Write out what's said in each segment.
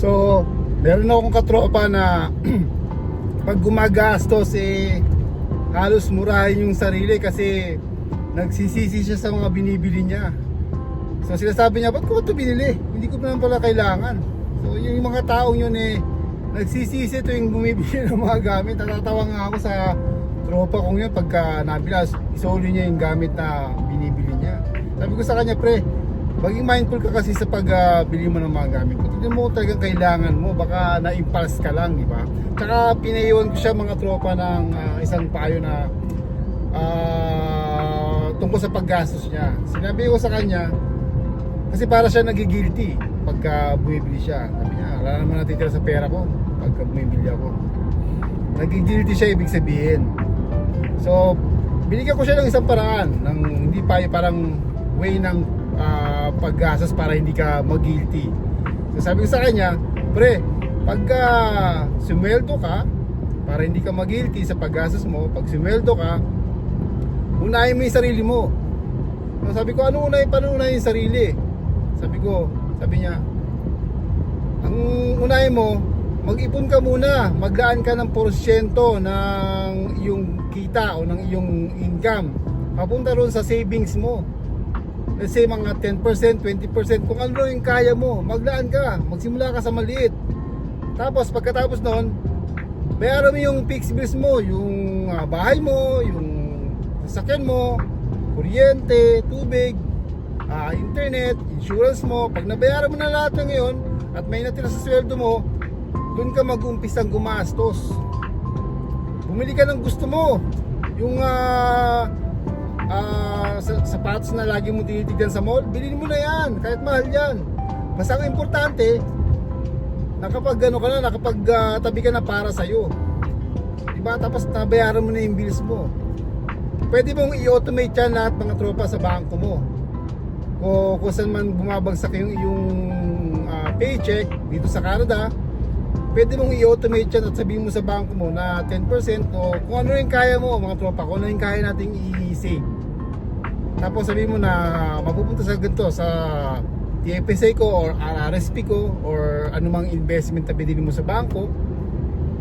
So, meron akong katropa na pag gumagastos eh halos murahin yung sarili kasi nagsisisi siya sa mga binibili niya. So sinasabi niya, ba't ko ito binili? Hindi ko naman pala kailangan. So yung mga taong yun eh, nagsisisi yung bumibili ng mga gamit. Natatawa nga ako sa tropa kong yun pagka nabila, isoli niya yung gamit na binibili niya. Sabi ko sa kanya, pre, maging mindful ka kasi sa pagbili mo ng mga gamit mo. Tignan mo talagang kailangan mo, baka na-impulse ka lang, di ba? Tsaka pinaiwan ko siya mga tropa ng ah, isang payo na ah, tungkol sa paggastos niya. Sinabi ko sa kanya, kasi para siya nagigilty pagka bumibili siya. Sabi niya, wala naman natitira sa pera ko pagka bumibili ako. Nagigilty siya ibig sabihin. So, binigyan ko siya ng isang paraan ng hindi pa parang way ng ah, paggastos para hindi ka mag-guilty. So, sabi ko sa kanya, pre, pagka sumweldo ka, para hindi ka mag-guilty sa paggastos mo, pag sumweldo ka, unahin mo yung sarili mo. So, sabi ko, ano unahin, paano unahin yung sarili? Sabi ko, sabi niya, ang unahin mo, mag-ipon ka muna, maglaan ka ng porsyento ng iyong kita o ng iyong income. Papunta ron sa savings mo. Let's say mga 10%, 20%, kung ano yung kaya mo, maglaan ka, magsimula ka sa maliit. Tapos pagkatapos noon, bayaran mo yung fixed bills mo, yung ah, bahay mo, yung sasakyan mo, kuryente, tubig, ah, internet, insurance mo. Pag nabayaran mo na lahat ng ngayon at may natira sa sweldo mo, doon ka mag-umpisang gumastos. Bumili ka ng gusto mo. Yung ah, ah, sa- sapatos na lagi mo tinitignan sa mall, bilhin mo na yan. Kahit mahal yan. Basta ang importante, nakapag ano ka na, nakapag ah, tabi ka na para sa'yo. Diba? Tapos nabayaran mo na yung bills mo. Pwede mong i-automate yan lahat mga tropa sa bangko mo. Kung, kung saan man bumabagsak yung, yung ah, paycheck dito sa Canada, pwede mong i-automate yan at sabihin mo sa bangko mo na 10% o kung ano yung kaya mo mga tropa, kung ano yung kaya nating i-save. Tapos sabihin mo na mapupunta sa ganito sa TFSA ko or RRSP ko or anumang investment na binili mo sa bangko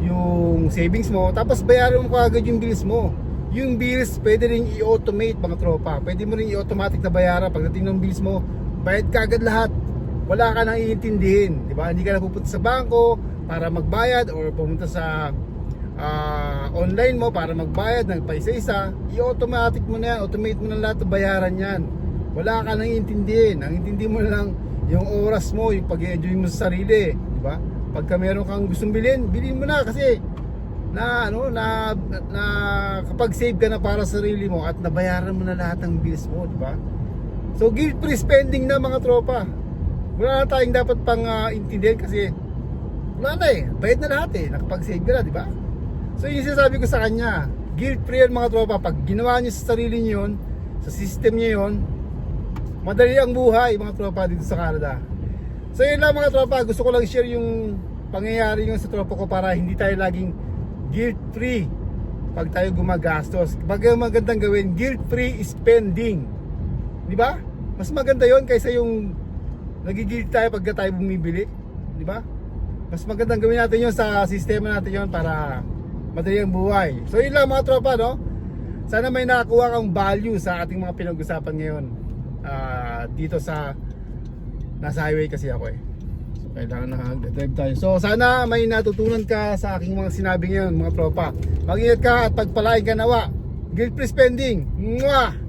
yung savings mo tapos bayaran mo kaagad yung bills mo. Yung bills pwede rin i-automate mga tropa. Pwede mo rin i-automatic na bayaran pagdating ng bills mo. Bayad kaagad lahat wala ka nang iintindihin di ba? Hindi ka na pupunta sa bangko para magbayad or pumunta sa ah, online mo para magbayad ng paisa-isa i-automatic mo na yan automate mo na lahat ng bayaran yan. Wala ka nang iintindihin. Ang intindi mo na lang yung oras mo yung pag-enjoy mo sa sarili di ba? Pagka meron kang gustong bilhin bilhin mo na kasi na ano na, na kapag save ka na para sa sarili mo at nabayaran mo na lahat ng bills mo di ba? So guilt free spending na mga tropa wala na tayong dapat pang ah, intindihan kasi wala na eh. Bayad na lahat eh. Nakapag-save ka na di ba? So yung sinasabi ko sa kanya. Guilt free yan mga tropa. Pag ginawa niyo sa sarili niyo yun sa system niyo yun madali ang buhay mga tropa dito sa Canada. So yun lang mga tropa. Gusto ko lang share yung pangyayari yung sa tropa ko para hindi tayo laging guilt free pag tayo gumagastos. Pag ang magandang gawin guilt free spending. Di ba? Mas maganda yon kaysa yung nagigilty tayo pag tayo bumibili di ba? Mas magandang gawin natin yon sa sistema natin yon para madali ang buhay. So yun lang mga tropa no? Sana may nakakuha kang value sa ating mga pinag-usapan ngayon ah, dito sa nasa highway kasi ako eh. So kailangan naka-drive tayo. So sana may natutunan ka sa aking mga sinabi ngayon mga tropa. Mag-ingat ka at pagpalain ka nawa. Guilt free spending. Mwah!